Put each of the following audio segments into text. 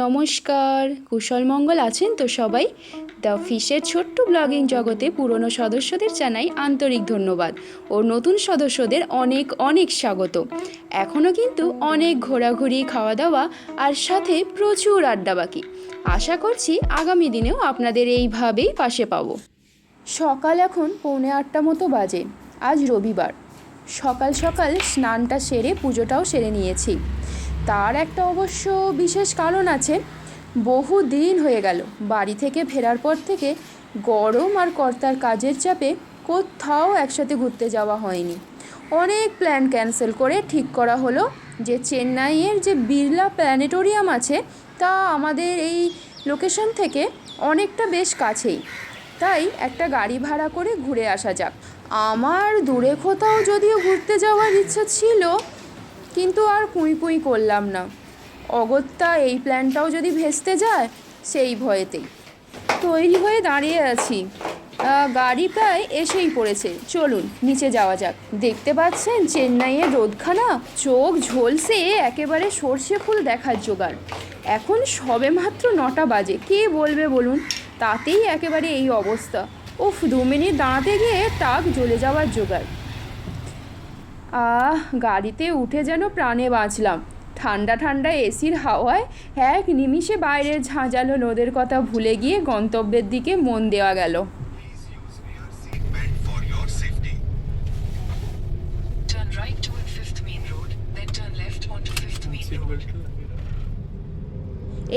নমস্কার, কুশল মঙ্গল আছেন তো সবাই? দ্য ফিশের ছোট্ট ব্লগিং জগতে পুরনো সদস্যদের জানাই আন্তরিক ধন্যবাদ ও নতুন সদস্যদের অনেক অনেক স্বাগত। এখনও কিন্তু অনেক ঘোরাঘুরি খাওয়া দাওয়া আর সাথে প্রচুর আড্ডা বাকি। আশা করছি আগামী দিনেও আপনাদের এইভাবেই পাশে পাবো। সকাল এখন পৌনে আটটা মতো বাজে, আজ রবিবার। সকাল সকাল স্নানটা সেরে পুজোটাও সেরে নিয়েছি। তার একটা অবশ্য বিশেষ কারণ আছে। বহু দিন হয়ে গেল, বাড়ি থেকে ফেরার পর থেকে গরম আর কর্তার কাজের চাপে কোথাও একসাথে ঘুরতে যাওয়া হয়নি। অনেক প্ল্যান ক্যান্সেল করে ঠিক করা হলো যে চেন্নাইয়ের যে বিড়লা প্ল্যানেটোরিয়াম আছে, তা আমাদের এই লোকেশন থেকে অনেকটা বেশ কাছেই। তাই একটা গাড়ি ভাড়া করে ঘুরে আসা যাক। আমার দূরে কোথাও যদিও ঘুরতে যাওয়ার ইচ্ছা ছিল কিন্তু আর কুঁই কুঁই করলাম না। অগত্যা এই প্ল্যানটাও যদি ভেস্তে যায়, সেই ভয়েতেই। তৈরি হয়ে দাঁড়িয়ে আছি। গাড়ি প্রায় এসেই পড়েছে। চলুন, নিচে যাওয়া যাক। দেখতে পাচ্ছেন চেন্নাইয়ের রোদখানা, চোখ ঝলসে, একেবারে সর্ষে ফুল দেখার জোগাড়। এখন সবে মাত্র নটা বাজে। কে বলবে বলুন? তাতেই একেবারে এই অবস্থা। উফ, দু মিনিট দাঁড়াতে গিয়ে টাক জ্বলে যাওয়ার জোগাড়। আহ গাড়িতে উঠে যেন প্রাণে বাঁচলাম ঠান্ডা ঠান্ডা এসির হাওয়ায় এক নিমিষে বাইরের ঝাঁঝালো নদের কথা ভুলে গিয়ে গন্তব্যের দিকে মন দেওয়া গেল Belt for your safety. Turn right toward 5th Main Road, then turn left onto 5th Main Road.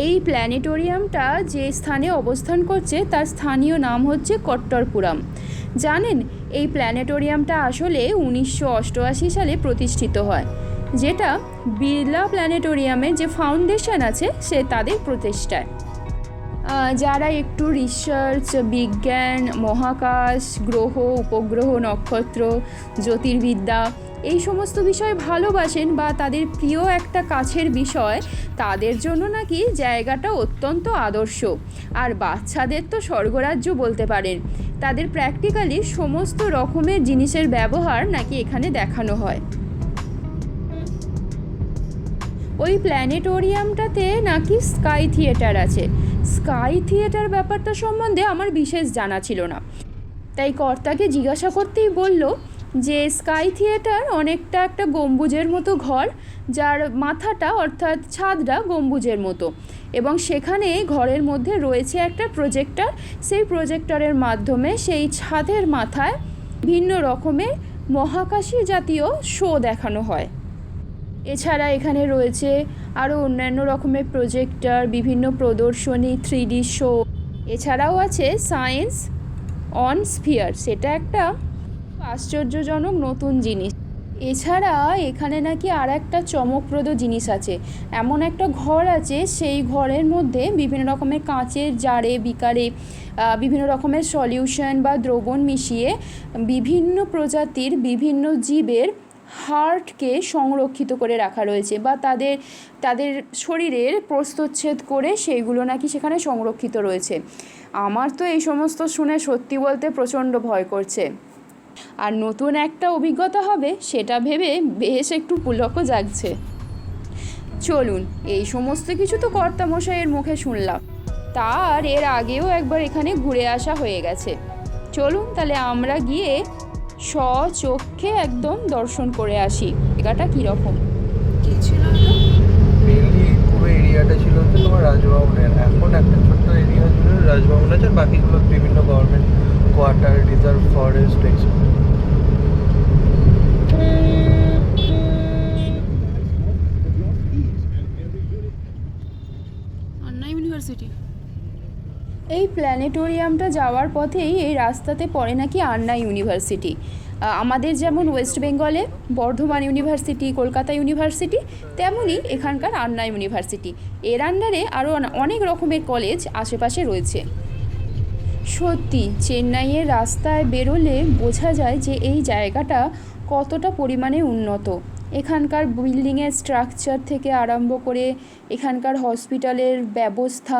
এই প্ল্যানেটোরিয়ামটা যে স্থানে অবস্থান করছে তার স্থানীয় নাম হচ্ছে কট্টরপুরাম জানেন এই প্ল্যানেটোরিয়ামটা আসলে উনিশশো অষ্টআশি সালে প্রতিষ্ঠিত হয়, যেটা বিড়লা প্ল্যানেটোরিয়ামের যে ফাউন্ডেশন আছে সে তাদের প্রতিষ্ঠায়। যারা একটু রিসার্চ, বিজ্ঞান, মহাকাশ, গ্রহ, উপগ্রহ, নক্ষত্র, জ্যোতির্বিদ্যা এই সমস্ত বিষয় ভালোবাসেন বা তাদের প্রিয় একটা কাছের বিষয়, তাদের জন্য নাকি জায়গাটা অত্যন্ত আদর্শ। আর বাচ্চাদের তো স্বর্গরাজ্য বলতে পারেন। তাদের প্র্যাকটিক্যালি সমস্ত রকমের জিনিসের ব্যবহার নাকি এখানে দেখানো হয়। ওই প্ল্যানেটোরিয়ামটাতে নাকি স্কাই থিয়েটার আছে। স্কাই থিয়েটার ব্যাপারটা সম্বন্ধে আমার বিশেষ জানা ছিল না। তাই কর্তাকে জিজ্ঞাসা করতেই বলল যে স্কাই থিয়েটার অনেকটা একটা গম্বুজের মতো ঘর, যার মাথাটা অর্থাৎ ছাদটা গম্বুজের মতো। এবং সেখানে ঘরের মধ্যে রয়েছে একটা প্রজেক্টর সেই প্রজেক্টরের মাধ্যমে সেই ছাদের মাথায় ভিন্ন রকমের মহাকাশী জাতীয় শো দেখানো হয়। এছাড়া এখানে রয়েছে আরও অন্যান্য রকমের প্রজেক্টর বিভিন্ন প্রদর্শনী থ্রি শো এছাড়াও আছে সায়েন্স অন স্ফিয়ার সেটা একটা আশ্চর্যজনক নতুন জিনিস। এছাড়া এখানে নাকি আর একটা চমকপ্রদ জিনিস আছে। এমন একটা ঘর আছে, সেই ঘরের মধ্যে বিভিন্ন রকমের কাঁচের জারে, বিকারে বিভিন্ন রকমের সলিউশন বা দ্রবণ মিশিয়ে বিভিন্ন প্রজাতির বিভিন্ন জীবের হার্টকে সংরক্ষিত করে রাখা রয়েছে বা তাদের তাদের শরীরের প্রস্তচ্ছেদ করে সেইগুলো নাকি সেখানে সংরক্ষিত রয়েছে। আমার তো এই সমস্ত শুনে সত্যি বলতে প্রচণ্ড ভয় করছে। আর নতুন একটা অভিজ্ঞতা হবে সেটা ভেবে বেশ একটু পুলকও জাগছে। চলুন এই সমস্ত কিছু তো কর্তামশাইয়ের মুখে শুনলাম। তার এর আগেও একবার এখানে ঘুরে আসা হয়ে গেছে। চলুন তাহলে আমরা গিয়ে স্বচক্ষে একদম দর্শন করে আসি জায়গাটা কীরকম? মেনলি পুরো এরিয়াটা ছিল হচ্ছে তোমার রাজভবনের। এখন একটা ছোট্ট এরিয়া জুড়ে রাজভবন আছে আর বাকিগুলো বিভিন্ন গভর্নমেন্ট কোয়ার্টার রিজার্ভ ফরেস্ট এইসব আন্না এই প্ল্যানেটোরিয়ামটা যাওয়ার পথেই এই রাস্তাতে পড়ে নাকি আন্না ইউনিভার্সিটি আমাদের যেমন ওয়েস্ট বেঙ্গলে বর্ধমান ইউনিভার্সিটি কলকাতা ইউনিভার্সিটি তেমনই এখানকার আন্না ইউনিভার্সিটি এর আন্ডারে আরও অনেক রকমের কলেজ আশেপাশে রয়েছে। সত্যি, চেন্নাইয়ের রাস্তায় বেরোলে বোঝা যায় যে এই জায়গাটা কতটা পরিমাণে উন্নত। এখানকার বিল্ডিংয়ের স্ট্রাকচার থেকে আরম্ভ করে এখানকার হসপিটালের ব্যবস্থা,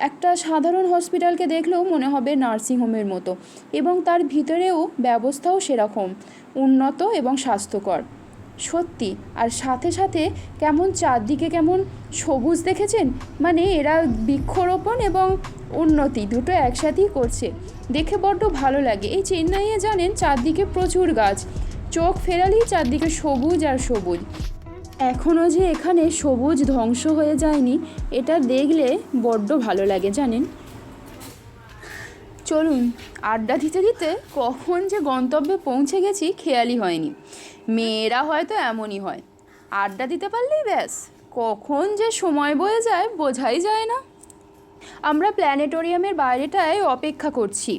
একটা সাধারণ হসপিটালকে দেখলেও মনে হবে নার্সিংহোমের মতো। এবং তার ভিতরেও ব্যবস্থাও সেরকম, উন্নত এবং স্বাস্থ্যকর। সত্যি। আর সাথে সাথে কেমন চারদিকে কেমন সবুজ দেখেছেন? মানে এরা বৃক্ষরোপণ এবং উন্নতি দুটো একসাথেই করছে। দেখে বড্ড ভালো লাগে। এই চেন্নাইয়ে জানেন চারদিকে প্রচুর গাছ। চোখ ফেরালেই চারদিকে সবুজ আর সবুজ। এখনও যে এখানে সবুজ ধ্বংস হয়ে যায়নি, এটা দেখলে বড্ড ভালো লাগে, জানেন? চলুন, আড্ডা দিতে দিতে কখন যে গন্তব্যে পৌঁছে গেছি খেয়ালই হয়নি। মেয়েরা হয়তো এমনই হয়। আড্ডা দিতে পারলেই ব্যাস, কখন যে সময় বয়ে যায় বোঝাই যায় না। আমরা প্ল্যানেটোরিয়ামের বাইরেটায় অপেক্ষা করছি।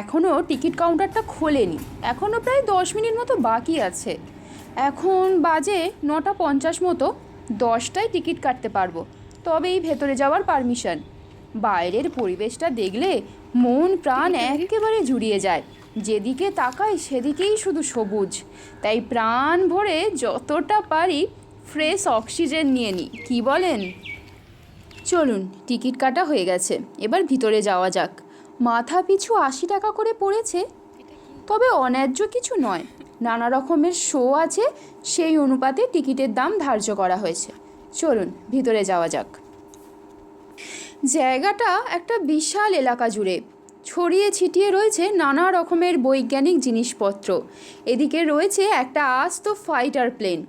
এখনও টিকিট কাউন্টারটা খোলেনি। এখনও প্রায় দশ মিনিট মতো বাকি আছে। এখন বাজে নটা পঞ্চাশ মতো, দশটায় টিকিট কাটতে পারব। তবেই ভেতরে যাওয়ার পারমিশন। বাইরের পরিবেশটা দেখলে মন প্রাণ একেবারে জুড়িয়ে যায়। যেদিকে তাকাই সেদিকেই শুধু সবুজ। তাই প্রাণ ভরে যতটা পারি ফ্রেশ অক্সিজেন নিয়ে নিই। কী বলেন? চলুন টিকিট কাটা হয়ে গেছে। এবার ভিতরে যাওয়া যাক। মাথা পিছু আশি টাকা করে পড়েছে। তবে অন্যায্য কিছু নয়। নানা রকমের শো আছে। সেই অনুপাতে টিকিটের দাম ধার্য করা হয়েছে। চলুন ভিতরে যাওয়া যাক। জায়গাটা একটা বিশাল এলাকা জুড়ে। ছড়িয়ে ছিটিয়ে রয়েছে নানা রকমের বৈজ্ঞানিক জিনিসপত্র। এদিকে রয়েছে একটা আস্ত ফাইটার প্লেন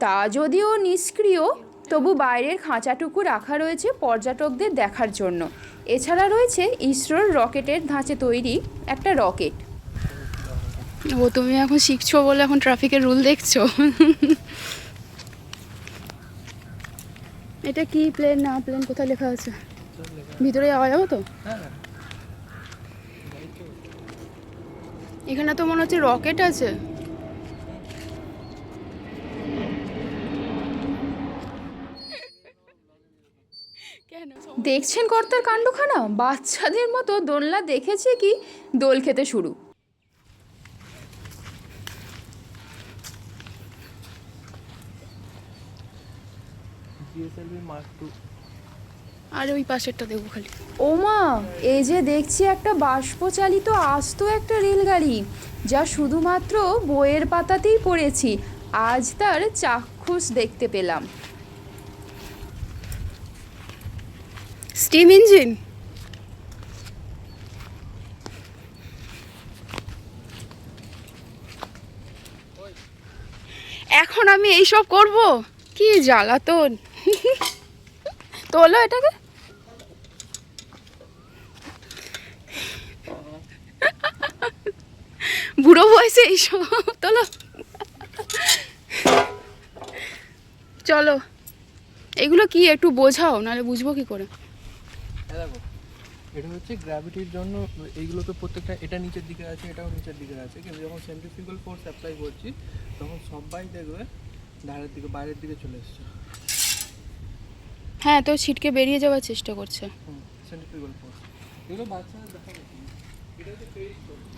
তা যদিও নিষ্ক্রিয়, তবু বাইরের খাঁচাটুকু রাখা রয়েছে পর্যটকদের দেখার জন্য। এছাড়া রয়েছে ইসরোর রকেটের ধাঁচে তৈরি একটা রকেট। ও, তুমি এখন শিখছো বলে এখন ট্রাফিকের রুল দেখছ? এটা কি প্লেন, না প্লেন কোথায় লেখা আছে? ভিতরে যাওয়া যাবে তো? এখানে তো মনে হচ্ছে রকেট আছে। দেখছেন কর্তার কাণ্ডখানা? বাচ্চাদের মতো দোলনা দেখেছে কি দোল খেতে শুরু। জিএসএলভি মার্ক টু আর ওই পাশেরটা দেখব খালি। ওমা এই যে দেখছি একটা বাষ্পচালিত আস্ত একটা রেলগাড়ি যা শুধুমাত্র বইয়ের পাতাতেই পড়েছি। আজ তার চাক্ষুষ দেখতে পেলাম। Steam engine? এখন আমি এইসব করব? কি জ্বালাতন? তোলো এটাকে। বুড়ো বয়সে এইসব, তোলো। চলো, এগুলো কি একটু বোঝাও, নাহলে বুঝব কি করে। হ্যাঁ এটা হচ্ছে গ্র্যাভিটির জন্য এইগুলো তো প্রত্যেকটা, এটা নিচের দিকে আছে, এটাও নিচের দিকে আছে। কিন্তু যখন সেন্ট্রিফিউগাল ফোর্স অ্যাপ্লাই করছি, তখন সবাই দেখবে ধারের দিকে, বাইরের দিকে চলে এসছে। হ্যাঁ তো ছিটকে বেরিয়ে যাওয়ার চেষ্টা করছে।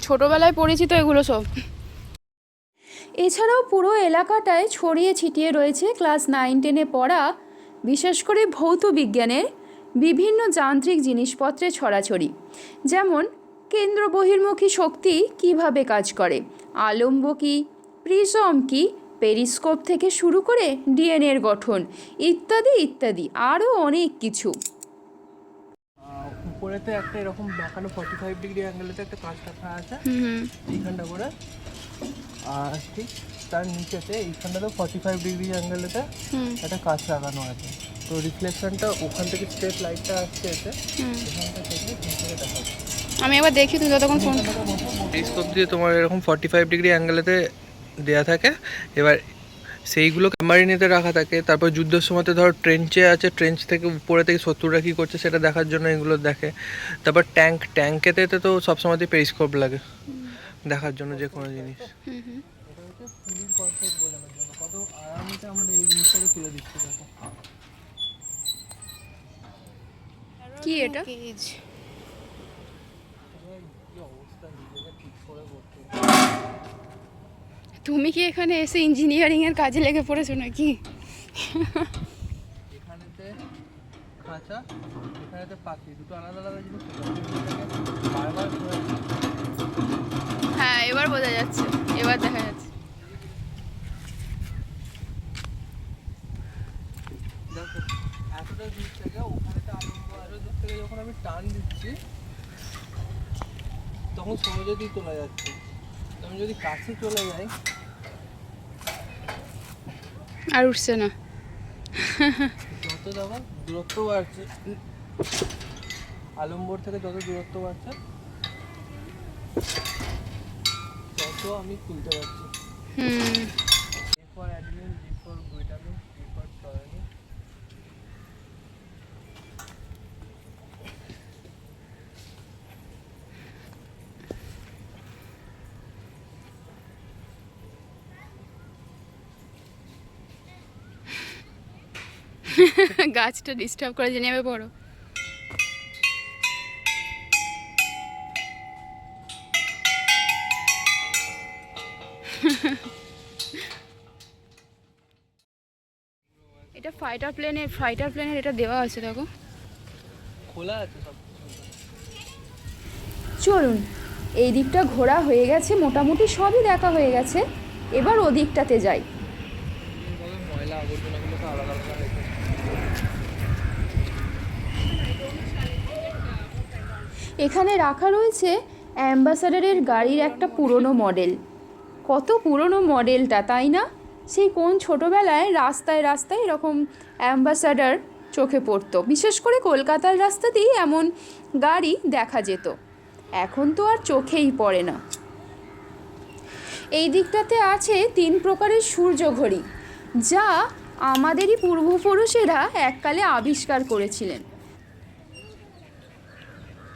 ছোটবেলায় পড়েছি তো এগুলো সব। এছাড়াও পুরো এলাকাটায় ছড়িয়ে ছিটিয়ে রয়েছে ক্লাস নাইন টেনে পড়া, বিশেষ করে ভৌত বিজ্ঞানের বিভিন্ন যান্ত্রিক জিনিসপত্রে ছড়াছড়ি। যেমন, কেন্দ্র বহির্মুখী শক্তি কীভাবে কাজ করে? আলম্ব কী? প্রিজম কি? পেরিস্কোপ থেকে শুরু করে ডিএনএর গঠন ইত্যাদি ইত্যাদি আরও অনেক কিছু। উপরেতে একটা এরকম দেখানো ফর্টি ফাইভ ডিগ্রি অ্যাঙ্গেলেতে একটা কাঁচ রাখা আছে। হুম এইখানটা করে। আর ঠিক তার নিচেতে এইখানটাতে ফর্টি ফাইভ ডিগ্রি অ্যাঙ্গেলেতে একটা কাঁচ লাগানো আছে। তো রিফ্লেকশনটা ওখান থেকে স্ট্রেট লাইটটা আসছে এসে হুম। এখানটা থেকে আমি একবার দেখি তুমি যতক্ষণ ফোন টেলিস্কোপ দিয়ে তোমার এরকম ফর্টি ফাইভ ডিগ্রি অ্যাঙ্গেলেতে দেওয়া থাকে। এবার সেইগুলো ক্যামারিনেতে রাখা থাকে। তারপর যুদ্ধের সময়তে ধরো ট্রেঞ্চে আছে ট্রেঞ্চ থেকে উপরে থেকে শত্রুরা কী করছে সেটা দেখার জন্য এগুলো দেখে। তারপর ট্যাঙ্ক ট্যাঙ্কেতে তো সবসময়তেই পেরিস্কোপ লাগে। দেখার জন্য যে কোনো জিনিস। কি হুম তুমি কি এখানে এসে ইঞ্জিনিয়ারিং এর কাজে লেগে পড়েছো নাকি? এখানেতে খাঁচা এখানেতে পাখি দুটো আলাদা আলাদা জিনিস বারবার হ্যাঁ এবার বোঝা যাচ্ছে এবার দেখা যাচ্ছে। এতটা দূর থেকে ওখানেতে থেকে যখন আমি দিচ্ছি তখন যাচ্ছে। তুমি যদি কাছে চলে যাই আর উঠছে না। যত দেখো দূরত্ব বাড়ছে। আলম্বর থেকে যত দূরত্ব বাড়ছে তত আমি তুলতে পারছি। হুম A for admin B for vitamin B for soybean গাছটা ডিস্টার্ব করে জেনে নেমে পড়ো। এটা ফাইটার প্লেনের ফাইটার প্লেনের এটা দেওয়া আছে দেখো। খোলা আছে সব চলুন এই দিকটা ঘোরা হয়ে গেছে মোটামুটি সবই দেখা হয়ে গেছে। এবার ওদিকটাতে যাই। ময়লা আবর্জনাগুলোকে আলাদা আলাদা এখানে রাখা রয়েছে অ্যাম্বাসাডারের গাড়ির একটা পুরনো মডেল। কত পুরনো মডেলটা, তাই না? সেই কোন ছোটোবেলায় রাস্তায় রাস্তায় এরকম অ্যাম্বাসাডার চোখে পড়তো। বিশেষ করে কলকাতার রাস্তাতেই এমন গাড়ি দেখা যেত। এখন তো আর চোখেই পড়ে না। এই দিকটাতে আছে তিন প্রকারের সূর্য ঘড়ি, যা আমাদেরই পূর্বপুরুষেরা এককালে আবিষ্কার করেছিলেন।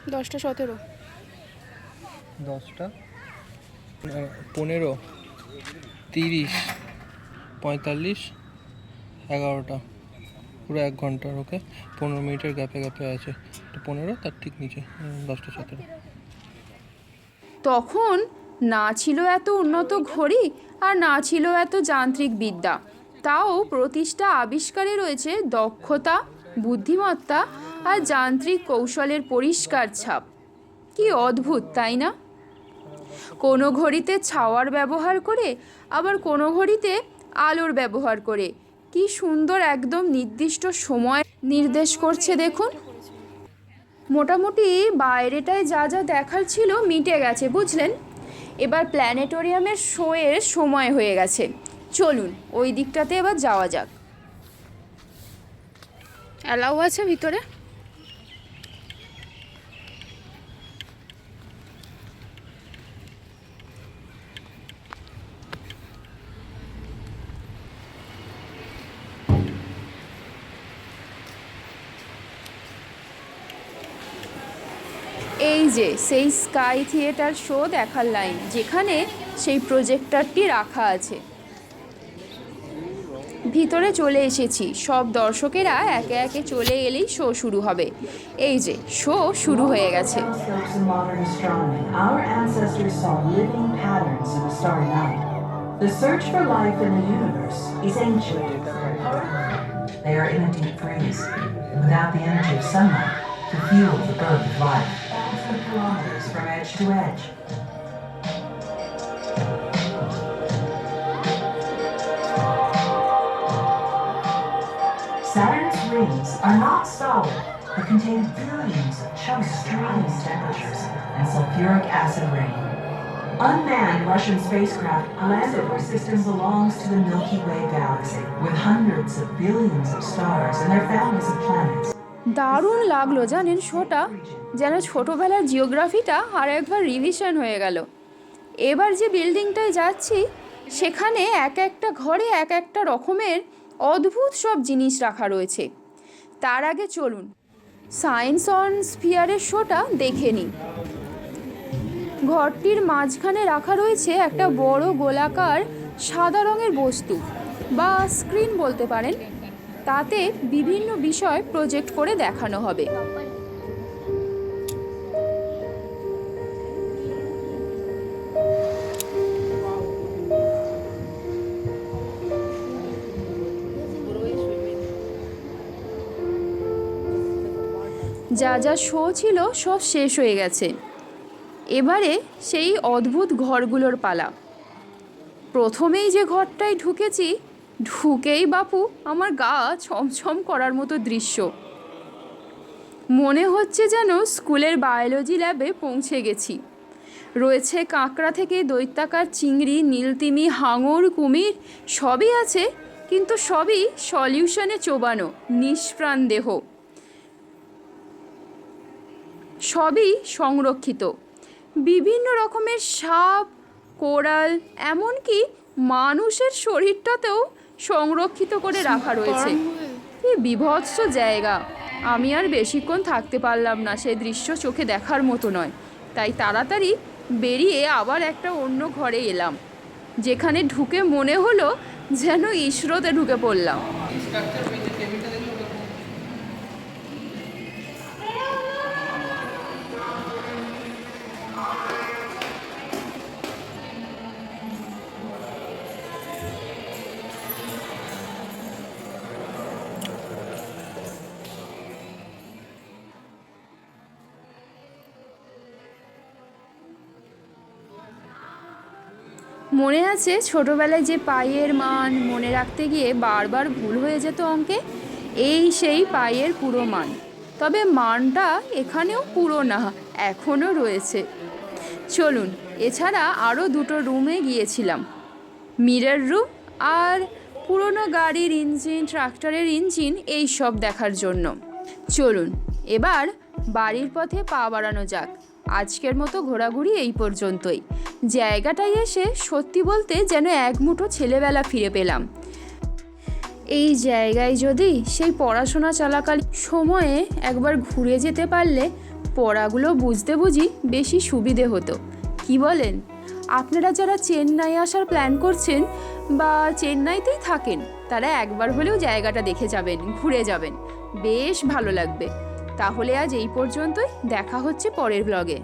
দশটা সতেরো। দশটা? পনেরো তিরিশ পঁয়তাল্লিশ এগারোটা। পুরো এক ঘণ্টার ওকে? পনেরো মিনিটের গ্যাপে গ্যাপে আছে। তো পনেরো তার ঠিক নিচে। দশটা সতেরো। তখন না ছিল এত উন্নত ঘড়ি আর না ছিল এত যান্ত্রিক বিদ্যা। তাও প্রতিষ্ঠা আবিষ্কারে রয়েছে দক্ষতা, বুদ্ধিমত্তা আর যান্ত্রিক কৌশলের পরিষ্কার ছাপ। কি অদ্ভুত, তাই না? কোনো ঘড়িতে ছাওয়ার ব্যবহার করে, আবার কোনো ঘড়িতে আলোর ব্যবহার করে। কি সুন্দর একদম নির্দিষ্ট সময় নির্দেশ করছে, দেখুন। মোটামুটি বাইরেটায় যা যা দেখার ছিল মিটে গেছে, বুঝলেন? এবার প্ল্যানেটোরিয়ামের শোয়ের সময় হয়ে গেছে। চলুন ওই দিকটাতে এবার যাওয়া যাক। অ্যালাউ আছে ভিতরে? এই যে সেই স্কাই থিয়েটার শো দেখার লাইন যেখানে সেই প্রজেক্টরটি রাখা আছে। ভিতরে চলে এসেছি সব দর্শকেরা একে একে চলে এলেই শো শুরু হবে এই যে শো শুরু হয়ে গেছে. The search for life in the universe is ancient. They are in a deep freeze, without the energy of sunlight to fuel the birth of life. Thousands of kilometers from edge to edge. Are not solid, but contain billions of chunks extreme temperatures and sulfuric acid rain. Unmanned Russian spacecraft landed where system belongs to the Milky Way galaxy, with hundreds of billions of stars and their families of planets. দারুণ লাগল জানেন শোটা যেন ছোটোবেলার জিওগ্রাফিটা আর একবার revision হয়ে গেল এবার যে বিল্ডিংটায় যাচ্ছি সেখানে এক একটা ঘরে এক একটা রকমের অদ্ভুত সব জিনিস রাখা রয়েছে তার আগে চলুন, সায়েন্স অন স্পিয়ারের শোটা দেখে নিই। ঘরটির মাঝখানে রাখা রয়েছে একটা বড় গোলাকার সাদা রঙের বস্তু, বা স্ক্রিন বলতে পারেন। তাতে বিভিন্ন বিষয় প্রজেক্ট করে দেখানো হবে। যা যা শো ছিল সব শেষ হয়ে গেছে। এবারে সেই অদ্ভুত ঘরগুলোর পালা। প্রথমেই যে ঘরটায় ঢুকেছি, ঢুকেই বাপু আমার গা ছমছম করার মতো দৃশ্য। মনে হচ্ছে যেন স্কুলের বায়োলজি ল্যাবে পৌঁছে গেছি। রয়েছে কাঁকড়া থেকে দৈত্যাকার চিংড়ি, নীলতিমি, হাঙর, কুমির, সবই আছে, কিন্তু সবই সলিউশনে চোবানো, নিষ্প্রাণ দেহ। সবই সংরক্ষিত। বিভিন্ন রকমের সাপ, কোরাল, এমনকি মানুষের শরীরটাতেও সংরক্ষিত করে রাখা রয়েছে। কি বিভৎস জায়গা। আমি আর বেশিক্ষণ থাকতে পারলাম না সেই দৃশ্য চোখে দেখার মতো নয়। তাই তাড়াতাড়ি বেরিয়ে আবার একটা অন্য ঘরে এলাম, যেখানে ঢুকে মনে হলো যেন ইসরোতে ঢুকে পড়লাম। মনে আছে ছোটবেলায় যে পায়ের মান মনে রাখতে গিয়ে বারবার ভুল হয়ে যেত অঙ্কে? এই সেই পায়ের পুরো মান। তবে মানটা এখানেও পুরো না, এখনও রয়েছে। চলুন, এছাড়া আরও দুটো রুমে গিয়েছিলাম। মিরর রুম আর পুরনো গাড়ির ইঞ্জিন, ট্রাক্টরের ইঞ্জিন, এই সব দেখার জন্য। চলুন, এবার বাড়ির পথে পা বাড়ানো যাক। আজকের মতো ঘোরাঘুরি এই পর্যন্তই। জায়গাটায় এসে সত্যি বলতে যেন এক মুঠো ছেলেবেলা ফিরে পেলাম। এই জায়গায় যদি সেই পড়াশোনা চলাকালীন সময়ে একবার ঘুরে যেতে পারলে পড়াগুলো বুঝতে বুঝি বেশি সুবিধে হতো। কি বলেন? আপনারা যারা চেন্নাই আসার প্ল্যান করছেন বা চেন্নাইতেই থাকেন, তারা একবার হলেও জায়গাটা দেখে যাবেন, ঘুরে যাবেন। বেশ ভালো লাগবে। তাহলে আজ এই পর্যন্তই। দেখা হচ্ছে পরের ব্লগে